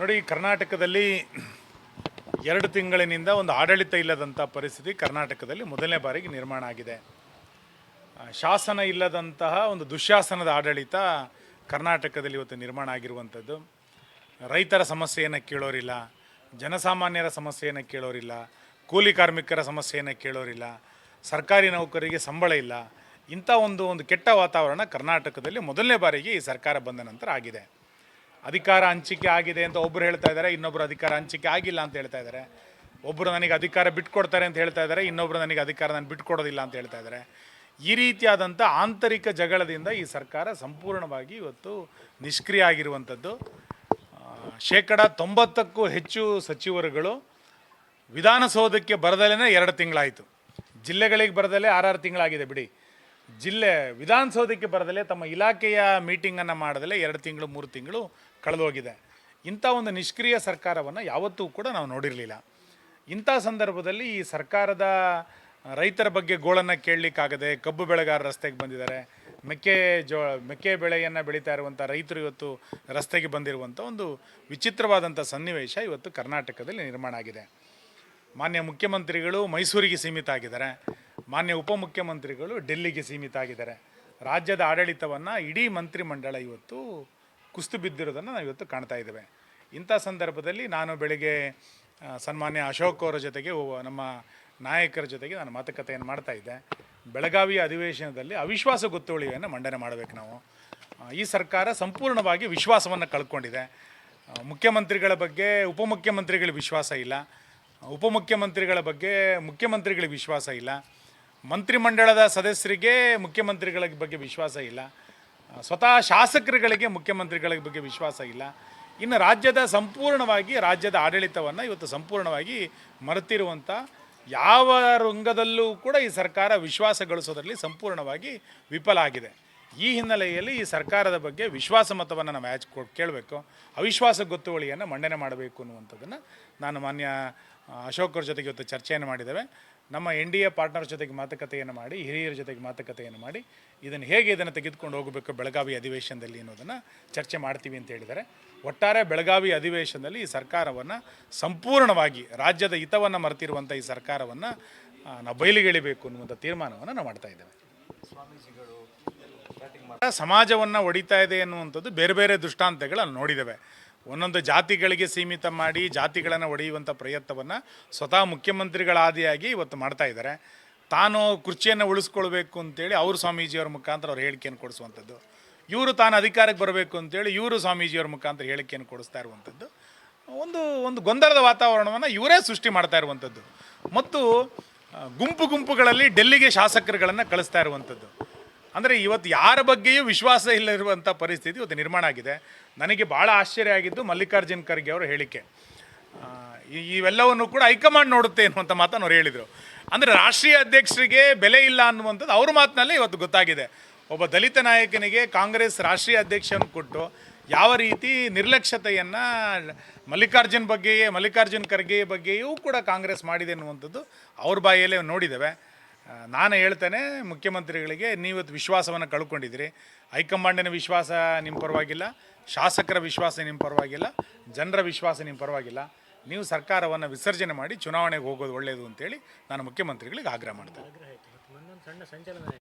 ನೋಡಿ ಕರ್ನಾಟಕದಲ್ಲಿ ಎರಡು ತಿಂಗಳಿನಿಂದ ಒಂದು ಆಡಳಿತ ಇಲ್ಲದಂಥ ಪರಿಸ್ಥಿತಿ ಕರ್ನಾಟಕದಲ್ಲಿ ಮೊದಲನೇ ಬಾರಿಗೆ ನಿರ್ಮಾಣ ಆಗಿದೆ. ಶಾಸನ ಇಲ್ಲದಂತಹ ಒಂದು ದುಶ್ಯಾಸನದ ಆಡಳಿತ ಕರ್ನಾಟಕದಲ್ಲಿ ಇವತ್ತು ನಿರ್ಮಾಣ ಆಗಿರುವಂಥದ್ದು. ರೈತರ ಸಮಸ್ಯೆಯನ್ನು ಕೇಳೋರಿಲ್ಲ, ಜನಸಾಮಾನ್ಯರ ಸಮಸ್ಯೆಯನ್ನು ಕೇಳೋರಿಲ್ಲ, ಕೂಲಿ ಕಾರ್ಮಿಕರ ಸಮಸ್ಯೆಯನ್ನು ಕೇಳೋರಿಲ್ಲ, ಸರ್ಕಾರಿ ನೌಕರಿಗೆ ಸಂಬಳ ಇಲ್ಲ. ಇಂಥ ಒಂದು ಒಂದು ಕೆಟ್ಟ ವಾತಾವರಣ ಕರ್ನಾಟಕದಲ್ಲಿ ಮೊದಲನೇ ಬಾರಿಗೆ ಈ ಸರ್ಕಾರ ಬಂದ ನಂತರ ಆಗಿದೆ. ಅಧಿಕಾರ ಹಂಚಿಕೆ ಆಗಿದೆ ಅಂತ ಒಬ್ಬರು ಹೇಳ್ತಾ ಇದ್ದಾರೆ ಇನ್ನೊಬ್ಬರು ಅಧಿಕಾರ ಹಂಚಿಕೆ ಆಗಿಲ್ಲ ಅಂತ ಹೇಳ್ತಾ ಇದ್ದಾರೆ. ಒಬ್ಬರು ನನಗೆ ಅಧಿಕಾರ ಬಿಟ್ಕೊಡ್ತಾರೆ ಅಂತ ಹೇಳ್ತಾ ಇದ್ದಾರೆ ಇನ್ನೊಬ್ಬರು ನನಗೆ ಅಧಿಕಾರ ನಾನು ಬಿಟ್ಕೊಡೋದಿಲ್ಲ ಅಂತ ಹೇಳ್ತಾ ಇದ್ದಾರೆ. ಈ ರೀತಿಯಾದಂಥ ಆಂತರಿಕ ಜಗಳದಿಂದ ಈ ಸರ್ಕಾರ ಸಂಪೂರ್ಣವಾಗಿ ಇವತ್ತು ನಿಷ್ಕ್ರಿಯ ಆಗಿರುವಂಥದ್ದು. ಶೇಕಡ ತೊಂಬತ್ತಕ್ಕೂ ಹೆಚ್ಚು ಸಚಿವರುಗಳು ವಿಧಾನಸೌಧಕ್ಕೆ ಬರದಲ್ಲೇ ಎರಡು ತಿಂಗಳಾಯಿತು. ಜಿಲ್ಲೆಗಳಿಗೆ ಬರದಲ್ಲೇ ಆರಾರು ತಿಂಗಳಾಗಿದೆ ಬಿಡಿ. ಜಿಲ್ಲೆ ವಿಧಾನಸೌಧಕ್ಕೆ ಬರದಲ್ಲೇ ತಮ್ಮ ಇಲಾಖೆಯ ಮೀಟಿಂಗನ್ನು ಮಾಡದಲ್ಲೇ ಎರಡು ತಿಂಗಳು, ಮೂರು ತಿಂಗಳು ಕಳೆದೋಗಿದೆ. ಇಂಥ ಒಂದು ನಿಷ್ಕ್ರಿಯ ಸರ್ಕಾರವನ್ನು ಯಾವತ್ತೂ ಕೂಡ ನಾವು ನೋಡಿರಲಿಲ್ಲ. ಇಂಥ ಸಂದರ್ಭದಲ್ಲಿ ಈ ಸರ್ಕಾರದ ರೈತರ ಬಗ್ಗೆ ಗೋಳನ್ನು ಕೇಳಲಿಕ್ಕಾಗದೆ ಕಬ್ಬು ಬೆಳೆಗಾರ ರಸ್ತೆಗೆ ಬಂದಿದ್ದಾರೆ. ಮೆಕ್ಕೆ ಜೋ, ಮೆಕ್ಕೆ ಬೆಳೆಯನ್ನು ಬೆಳೀತಾ ಇರುವಂಥ ರೈತರು ಇವತ್ತು ರಸ್ತೆಗೆ ಬಂದಿರುವಂಥ ಒಂದು ವಿಚಿತ್ರವಾದಂಥ ಸನ್ನಿವೇಶ ಇವತ್ತು ಕರ್ನಾಟಕದಲ್ಲಿ ನಿರ್ಮಾಣ ಆಗಿದೆ. ಮಾನ್ಯ ಮುಖ್ಯಮಂತ್ರಿಗಳು ಮೈಸೂರಿಗೆ ಸೀಮಿತ ಆಗಿದ್ದಾರೆ. ಮಾನ್ಯ ಉಪಮುಖ್ಯಮಂತ್ರಿಗಳು ಡೆಲ್ಲಿಗೆ ಸೀಮಿತ ಆಗಿದ್ದಾರೆ. ರಾಜ್ಯದ ಆಡಳಿತವನ್ನು ಇಡೀ ಮಂತ್ರಿಮಂಡಲ ಇವತ್ತು ಕುಸ್ತು ಬಿದ್ದಿರೋದನ್ನು ನಾವು ಇವತ್ತು ಕಾಣ್ತಾ ಇದ್ದೇವೆ. ಇಂಥ ಸಂದರ್ಭದಲ್ಲಿ ನಾನು ಬೆಳಗ್ಗೆ ಸನ್ಮಾನ್ಯ ಅಶೋಕ್ ಅವರ ಜೊತೆಗೆ ನಮ್ಮ ನಾಯಕರ ಜೊತೆಗೆ ನಾನು ಮಾತುಕತೆಯನ್ನು ಮಾಡ್ತಾ ಇದ್ದೆ. ಬೆಳಗಾವಿಯ ಅಧಿವೇಶನದಲ್ಲಿ ಅವಿಶ್ವಾಸ ಗೊತ್ತುವಳಿಯನ್ನು ಮಂಡನೆ ಮಾಡಬೇಕು ನಾವು. ಈ ಸರ್ಕಾರ ಸಂಪೂರ್ಣವಾಗಿ ವಿಶ್ವಾಸವನ್ನು ಕಳ್ಕೊಂಡಿದೆ. ಮುಖ್ಯಮಂತ್ರಿಗಳ ಬಗ್ಗೆ ಉಪಮುಖ್ಯಮಂತ್ರಿಗಳಿಗೆ ವಿಶ್ವಾಸ ಇಲ್ಲ. ಉಪಮುಖ್ಯಮಂತ್ರಿಗಳ ಬಗ್ಗೆ ಮುಖ್ಯಮಂತ್ರಿಗಳಿಗೆ ವಿಶ್ವಾಸ ಇಲ್ಲ. ಮಂತ್ರಿಮಂಡಲದ ಸದಸ್ಯರಿಗೆ ಮುಖ್ಯಮಂತ್ರಿಗಳ ಬಗ್ಗೆ ವಿಶ್ವಾಸ ಇಲ್ಲ. ಸ್ವತಃ ಶಾಸಕರುಗಳಿಗೆ ಮುಖ್ಯಮಂತ್ರಿಗಳ ಬಗ್ಗೆ ವಿಶ್ವಾಸ ಇಲ್ಲ. ಇನ್ನು ರಾಜ್ಯದ ಸಂಪೂರ್ಣವಾಗಿ, ರಾಜ್ಯದ ಆಡಳಿತವನ್ನು ಇವತ್ತು ಸಂಪೂರ್ಣವಾಗಿ ಮರೆತಿರುವಂಥ ಯಾವ ರಂಗದಲ್ಲೂ ಕೂಡ ಈ ಸರ್ಕಾರ ವಿಶ್ವಾಸ ಗಳಿಸೋದ್ರಲ್ಲಿ ಸಂಪೂರ್ಣವಾಗಿ ವಿಫಲ ಆಗಿದೆ. ಈ ಹಿನ್ನೆಲೆಯಲ್ಲಿ ಈ ಸರ್ಕಾರದ ಬಗ್ಗೆ ವಿಶ್ವಾಸ ಮತವನ್ನು ನಾವು ಯಾಚ್ ಕೇಳಬೇಕು. ಅವಿಶ್ವಾಸ ಗೊತ್ತುವಳಿಯನ್ನು ಮಂಡನೆ ಮಾಡಬೇಕು ಅನ್ನುವಂಥದ್ದನ್ನು ನಾನು ಮಾನ್ಯ ಅಶೋಕರ ಜೊತೆಗೆ ಇವತ್ತು ಚರ್ಚೆಯನ್ನು ಮಾಡಿದ್ದೇವೆ. ನಮ್ಮ ಎನ್ ಡಿ ಎ ಪಾರ್ಟ್ನರ್ ಜೊತೆಗೆ ಮಾತುಕತೆಯನ್ನು ಮಾಡಿ ಹಿರಿಯರ ಜೊತೆಗೆ ಮಾತುಕತೆಯನ್ನು ಮಾಡಿ ಇದನ್ನು ಹೇಗೆ ಇದನ್ನು ತೆಗೆದುಕೊಂಡು ಹೋಗಬೇಕು ಬೆಳಗಾವಿ ಅಧಿವೇಶನದಲ್ಲಿ ಅನ್ನೋದನ್ನು ಚರ್ಚೆ ಮಾಡ್ತೀವಿ ಅಂತ ಹೇಳಿದರೆ ಒಟ್ಟಾರೆ ಬೆಳಗಾವಿ ಅಧಿವೇಶನದಲ್ಲಿ ಈ ಸರ್ಕಾರವನ್ನು ಸಂಪೂರ್ಣವಾಗಿ ರಾಜ್ಯದ ಹಿತವನ್ನು ಮರೆತಿರುವಂಥ ಈ ಸರ್ಕಾರವನ್ನು ನಾವು ಬಯಲಿಗೆಳಿಬೇಕು ಅನ್ನುವಂಥ ತೀರ್ಮಾನವನ್ನು ನಾವು ಮಾಡ್ತಾ ಇದ್ದೇವೆ. ಸಮಾಜವನ್ನು ಒಡಿತಾ ಇದೆ ಅನ್ನುವಂಥದ್ದು ಬೇರೆ ಬೇರೆ ದೃಷ್ಟಾಂತಗಳನ್ನು ನೋಡಿದ್ದೇವೆ. ಒಂದೊಂದು ಜಾತಿಗಳಿಗೆ ಸೀಮಿತ ಮಾಡಿ ಜಾತಿಗಳನ್ನು ಒಡೆಯುವಂಥ ಪ್ರಯತ್ನವನ್ನು ಸ್ವತಃ ಮುಖ್ಯಮಂತ್ರಿಗಳಾದಿಯಾಗಿ ಇವತ್ತು ಮಾಡ್ತಾ ಇದ್ದಾರೆ. ತಾನು ಕುರ್ಚಿಯನ್ನು ಉಳಿಸ್ಕೊಳ್ಬೇಕು ಅಂತೇಳಿ ಅವರು ಸ್ವಾಮೀಜಿಯವ್ರ ಮುಖಾಂತರ ಅವ್ರು ಹೇಳಿಕೆಯನ್ನು ಕೊಡಿಸುವಂಥದ್ದು. ಇವರು ತಾನು ಅಧಿಕಾರಕ್ಕೆ ಬರಬೇಕು ಅಂತೇಳಿ ಇವರು ಸ್ವಾಮೀಜಿಯವ್ರ ಮುಖಾಂತರ ಹೇಳಿಕೆಯನ್ನು ಕೊಡಿಸ್ತಾ ಇರುವಂಥದ್ದು. ಒಂದು ಒಂದು ಗೊಂದಲದ ವಾತಾವರಣವನ್ನು ಇವರೇ ಸೃಷ್ಟಿ ಮಾಡ್ತಾ ಇರುವಂಥದ್ದು. ಮತ್ತು ಗುಂಪು ಗುಂಪುಗಳಲ್ಲಿ ಡೆಲ್ಲಿಗೆ ಶಾಸಕರುಗಳನ್ನು ಕಳಿಸ್ತಾ ಇರುವಂಥದ್ದು. ಅಂದರೆ ಇವತ್ತು ಯಾರ ಬಗ್ಗೆಯೂ ವಿಶ್ವಾಸ ಇಲ್ಲದಿರುವಂಥ ಪರಿಸ್ಥಿತಿ ಇವತ್ತು ನಿರ್ಮಾಣ ಆಗಿದೆ. ನನಗೆ ಭಾಳ ಆಶ್ಚರ್ಯ ಆಗಿದ್ದು ಮಲ್ಲಿಕಾರ್ಜುನ್ ಖರ್ಗೆ ಅವರ ಹೇಳಿಕೆ. ಇವೆಲ್ಲವನ್ನು ಕೂಡ ಹೈಕಮಾಂಡ್ ನೋಡುತ್ತೆ ಅನ್ನುವಂಥ ಮಾತನ್ನು ಅವ್ರು ಹೇಳಿದರು. ಅಂದರೆ ರಾಷ್ಟ್ರೀಯ ಅಧ್ಯಕ್ಷರಿಗೆ ಬೆಲೆ ಇಲ್ಲ ಅನ್ನುವಂಥದ್ದು ಅವ್ರ ಮಾತಿನಲ್ಲೇ ಇವತ್ತು ಗೊತ್ತಾಗಿದೆ. ಒಬ್ಬ ದಲಿತ ನಾಯಕನಿಗೆ ಕಾಂಗ್ರೆಸ್ ರಾಷ್ಟ್ರೀಯ ಅಧ್ಯಕ್ಷನ ಕೊಟ್ಟು ಯಾವ ರೀತಿ ನಿರ್ಲಕ್ಷ್ಯತೆಯನ್ನು ಮಲ್ಲಿಕಾರ್ಜುನ್ ಬಗ್ಗೆಯೇ ಮಲ್ಲಿಕಾರ್ಜುನ್ ಖರ್ಗೆ ಬಗ್ಗೆಯೂ ಕೂಡ ಕಾಂಗ್ರೆಸ್ ಮಾಡಿದೆ ಅನ್ನುವಂಥದ್ದು ಅವ್ರ ಬಾಯಲ್ಲೇ ನೋಡಿದ್ದೇವೆ. ನಾನು ಹೇಳ್ತೇನೆ, ಮುಖ್ಯಮಂತ್ರಿಗಳಿಗೆ ನೀವತ್ತು ವಿಶ್ವಾಸವನ್ನು ಕಳ್ಕೊಂಡಿದ್ದೀರಿ. ಹೈಕಮಾಂಡಿನ ವಿಶ್ವಾಸ ನಿಮ್ಮ ಪರವಾಗಿಲ್ಲ, ಶಾಸಕರ ವಿಶ್ವಾಸ ನಿಮ್ಮ ಪರವಾಗಿಲ್ಲ, ಜನರ ವಿಶ್ವಾಸ ನಿಮ್ಮ ಪರವಾಗಿಲ್ಲ. ನೀವು ಸರ್ಕಾರವನ್ನು ವಿಸರ್ಜನೆ ಮಾಡಿ ಚುನಾವಣೆಗೆ ಹೋಗೋದು ಒಳ್ಳೆಯದು ಅಂತೇಳಿ ನಾನು ಮುಖ್ಯಮಂತ್ರಿಗಳಿಗೆ ಆಗ್ರಹ ಮಾಡ್ತೇನೆ.